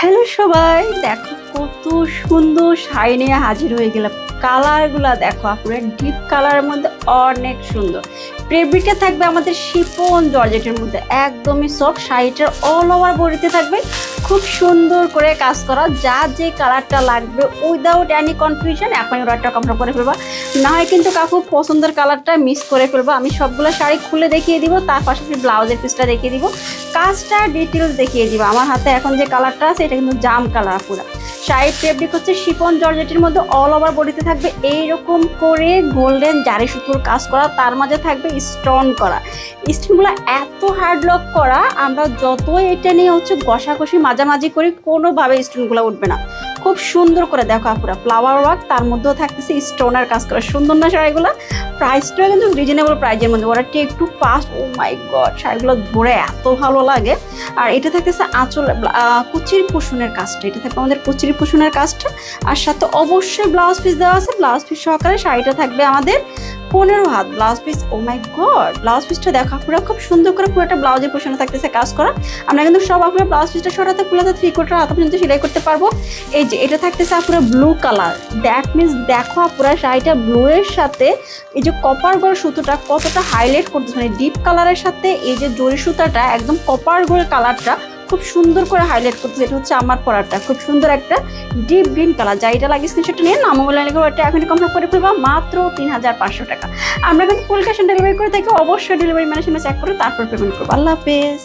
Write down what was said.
Hello সবাই, দেখো কত সুন্দর শাড়ি নিয়ে হাজির হয়ে গেলাম। কালারগুলা দেখো আপনার ডিপ কালারের মধ্যে অনেক সুন্দর। ফেব্রিকটা থাকবে আমাদের শিপন জর্জেটের মধ্যে, একদমই সফট শাড়িটার অল ওভার বডিতে থাকবে। খুব সুন্দর করে কাজ করা, যা যে কালারটা লাগবে উইদাউট এনি কনফিউশন এখন অর্ডারটা কমপ্লিট করে ফেলবা। না হয় কিন্তু কাকু পছন্দের কালারটা মিস করে ফেলব। আমি সবগুলো শাড়ি খুলে দেখিয়ে দিব, তার পাশাপাশি ব্লাউজের পিসটা দেখিয়ে দিব। কাজটা ডিটেলস দেখিয়ে দিব। আমার হাতে এখন যে কালারটা আছে, এটা কিন্তু জাম কালার পুরো। শাড়ির ফেব্রিক হচ্ছে শিপন জর্জেটের মধ্যে অল ওভার বডিতে থাকবে। এইরকম করে গোল্ডেন জারি সুতোর কাজ করা, তার মাঝে থাকবে স্টোন করা। স্টোনগুলো এত হার্ড লক করা, আমরা যতই এটা নিয়ে হচ্ছে ঘষাঘষি, মাঝামাঝি করি, কোনোভাবে স্টোনগুলো উঠবে না। খুব সুন্দর করে দেখো আপুরা ফ্লাওয়ার ওয়ার্ক তার মধ্যেও থাকতেছে স্টোনের কাজ করা। সুন্দর না শাড়িগুলো প্রাইসটাও কিন্তু রিজনেবল প্রাইজের মধ্যে, ওরা একটু ফাস্ট ও মাই গড শাড়িগুলো ধরে এত ভালো লাগে। আর এটা থাকতেছে আঁচল কুচির কুসুনের কাজটা। এটা থাকবে আমাদের কুচির কুসুনের কাজটা। আর সাথে অবশ্যই ব্লাউজ পিস দেওয়া আছে ব্লাউজ পিস সহকারে শাড়িটা থাকবে আমাদের পনেরো হাত blouse piece oh my god blouse পিসটা দেখো পুরো খুব সুন্দর করে পুরোটা ব্লাউজের পোষণে থাকতেছে কাজ করা। আমরা কিন্তু সব আপনার ব্লাউজ পিসটা সরাতে ফুলাতে থ্রি কোটার হাতা পর্যন্ত সেলাই করতে পারব। এই যে, এটা থাকতেছে আপুরা ব্লু কালার দ্যাট মিনস দেখো আপুরা শাড়িটা ব্লু এর সাথে, এই যে কপার গোল সুতোটা কতটা হাইলাইট করতেছে মানে ডিপ কালারের সাথে এই যে জরি সুতাটা একদম কপার গোল কালারটা খুব সুন্দর করে হাইলাইট করতেছে। যেটা হচ্ছে আমার পরাটা। খুব সুন্দর একটা ডিপ গ্রিন কালার যা এটা লাগে সেটা নিয়ে নাম ওটা এখন কমপ্লিট করে ফেলবা। মাত্র তিন হাজার পাঁচশো টাকা। আমরা কিন্তু ফুল ক্যাশ অন ডেলিভারি করে থাকি। অবশ্যই ডেলিভারি ম্যানের সামনে চেক করে তারপর পেমেন্ট করব। আল্লাহ হাফেজ।